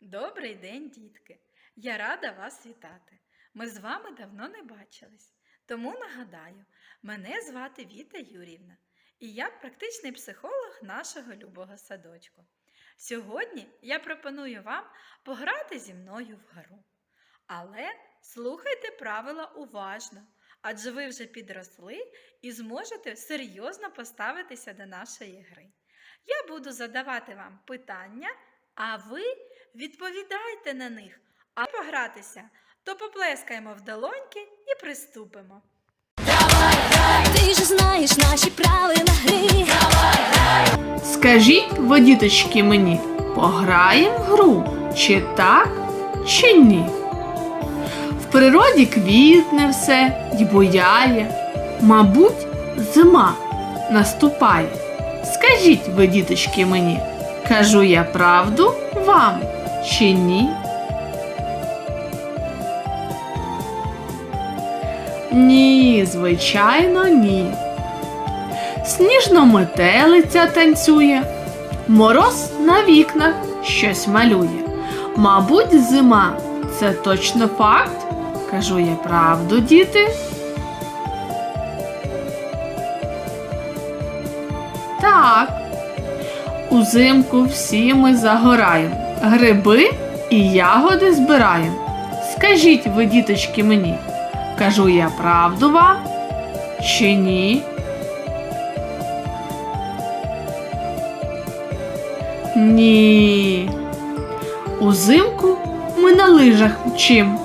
Добрий день, дітки! Я рада вас вітати. Ми з вами давно не бачились. Тому нагадаю, мене звати Віта Юрівна, і я практичний психолог нашого любого садочку. Сьогодні я пропоную вам пограти зі мною в гру. Але слухайте правила уважно, адже ви вже підросли і зможете серйозно поставитися до нашої гри. Я буду задавати вам питання, а ви відповідайте на них. А погратися, то поплескаємо в долоньки і приступимо. Ти ж знаєш наші правила гри. Скажіть, ви, діточки, мені, пограємо в гру, чи так, чи ні? В природі квітне все й буяє, мабуть, зима наступає. Скажіть ви, діточки, мені, кажу я правду вам чи ні? Ні, звичайно, ні. Сніжно метелиця танцює, мороз на вікнах щось малює. Мабуть, зима це точно факт. Кажу я правду, діти. Так. Узимку всі ми загораємо, гриби і ягоди збираємо. Скажіть ви, діточки, мені, кажу я правду вам чи ні? Ні. Узимку ми на лижах мчим,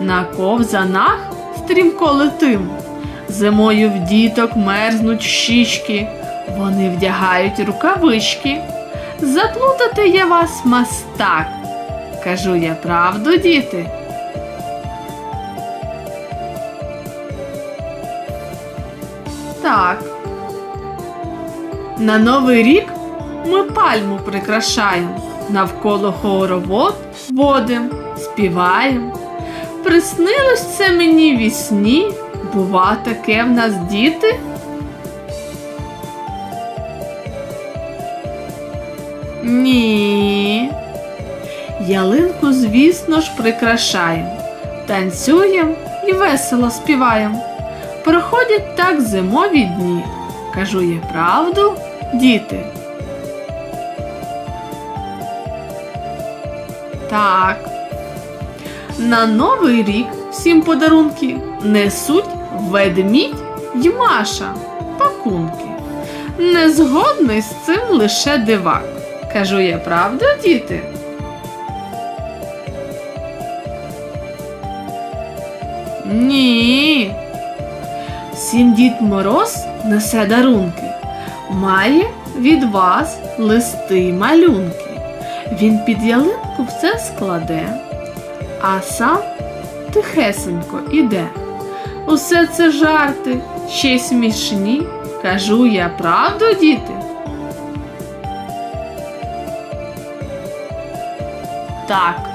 на ковзанах стрімко летим. Зимою в діток мерзнуть щічки, вони вдягають рукавички. Заплутати я вас мастак. Кажу я правду, діти. Так. На новий рік ми пальму прикрашаємо, навколо хоровод водим, співаєм. Приснилось це мені вісні, бува таке в нас діти. Ні. Ялинку, звісно ж, прикрашаємо, танцюємо і весело співаємо. Проходять так зимові дні. Кажу я правду, діти. Так. На новий рік всім подарунки несуть ведмідь й Маша пакунки. Не згодний з цим лише дивак. Кажу я правду, діти? Ні. Всім Дід Мороз несе дарунки. Має від вас листи малюнки. Він під ялинку все складе, а сам тихесенько іде. Усе це жарти, ще й смішні. Кажу я правду, діти? Так,